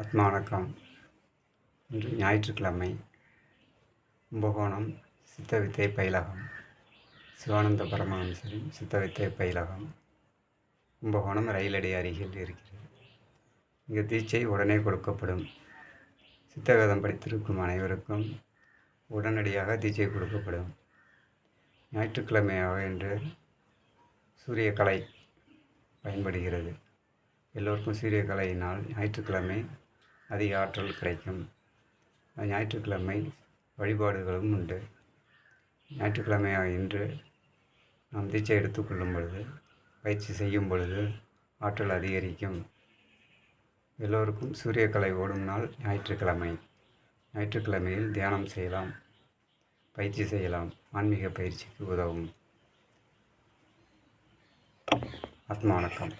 ஆத்மா வணக்கம் இன்று ஞாயிற்றுக்கிழமை கும்பகோணம் சித்தவித்தை பயிலகம் சிவானந்த பரமஹம்சரின் சித்தவித்தை பயிலகம் கும்பகோணம் ரயிலடி அருகில் இருக்கிறது. இங்கு தீட்சை உடனே கொடுக்கப்படும். சித்தவேதம் படித்திருக்கும் அனைவருக்கும் உடனடியாக தீட்சை கொடுக்கப்படும். ஞாயிற்றுக்கிழமையாக இன்று சூரியக்கலை பயன்படுகிறது. எல்லோருக்கும் சூரியக்கலையினால் ஞாயிற்றுக்கிழமை அதிக ஆற்றல் கிடைக்கும். ஞாயிற்றுக்கிழமை வழிபாடுகளும் உண்டு. ஞாயிற்றுக்கிழமை இன்று நாம் தீட்சை எடுத்துக்கொள்ளும் பொழுது பயிற்சி செய்யும் பொழுது ஆற்றல் அதிகரிக்கும். எல்லோருக்கும் சூரியக்கலை ஓடும் நாள் ஞாயிற்றுக்கிழமை. ஞாயிற்றுக்கிழமையில் தியானம் செய்யலாம். பயிற்சி செய்யலாம். ஆன்மீக பயிற்சிக்கு உதவும். ஆத்மா வணக்கம்.